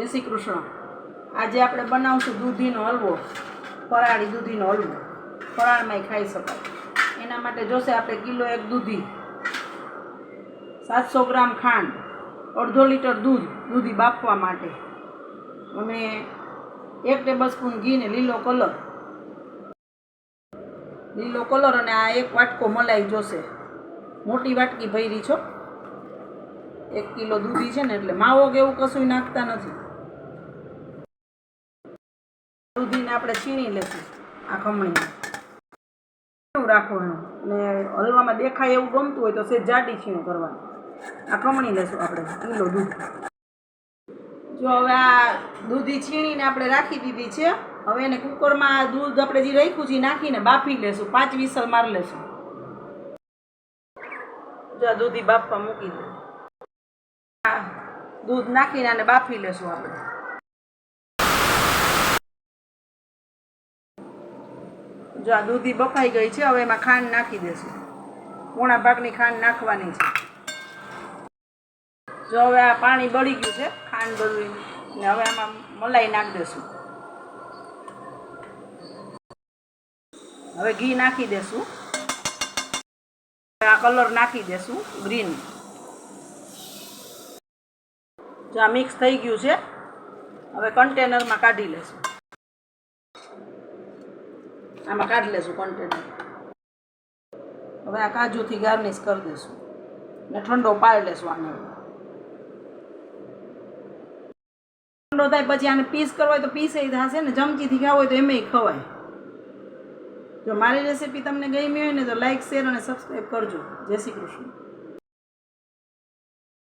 જય શ્રી કૃષ્ણ. આજે આપણે બનાવશું દૂધીનો હલવો, ફરાળી દૂધીનો હલવો. ફરાળમાંય ખાઈ શકાય. એના માટે જોશે આપણે કિલો એક દૂધી. સાતસો ગ્રામ ખાંડ, અડધો લીટર દૂધ, દૂધી બાફવા માટે. અને એક ટેબલ સ્પૂન ઘી લીલો કલર. લીલો કલર અને આ એક વાટકો મલાઈ જોશે. મોટી વાટકી ભરી છો. એક કિલો દૂધી છે ને એટલે માવો કે એવું કશું નાખતા નથી. દૂધીને આપણે છીણી લેશું આ ખમણીને. એવું રાખવાનું અને હલવામાં દેખાય એવું ગમતું હોય તો સેજ જાડી છીણું કરવાનું. આ ખમણી લેશું આપણે. કિલો દૂધ. જો હવે આ દૂધી છીણીને આપણે રાખી દીધી છે. હવે એને કુકરમાં દૂધ આપણે જે રાખ્યું છે નાખીને બાફી લેશું. પાંચ વિસલ મારી લેશું. જો આ દૂધી બાફવા મૂકી દે. દૂધ નાખીને આને બાફી લેશું આપણે. જો આ દૂધી બફાઈ ગઈ છે, હવે એમાં ખાંડ નાખી દેશું. પોણા ભાગની ખાંડ નાખવાની છે. જો હવે આ પાણી બળી ગયું છે, ખાંડ બધું ને હવે આમાં મલાઈ નાખી દેશું. હવે ઘી નાખી દેશું. આ કલર નાખી દેશું, ગ્રીન. જો આ મિક્સ થઈ ગયું છે, હવે કન્ટેનરમાં કાઢી લેશું. આમાં કાઢી લેશું કન્ટેનર હવે આ કાજુથી ગાર્નિશ કરી દઈશું. ને ઠંડો પાડી લેશું આને. ઠંડો થાય પછી આને પીસ કરવો હોય તો પીસે થશે ને. ચમચીથી ખાવ હોય તો એમેય ખવાય. જો મારી રેસીપી તમને ગમી હોય ને તો લાઈક શેર અને સબસ્ક્રાઈબ કરજો. જય શ્રી કૃષ્ણ.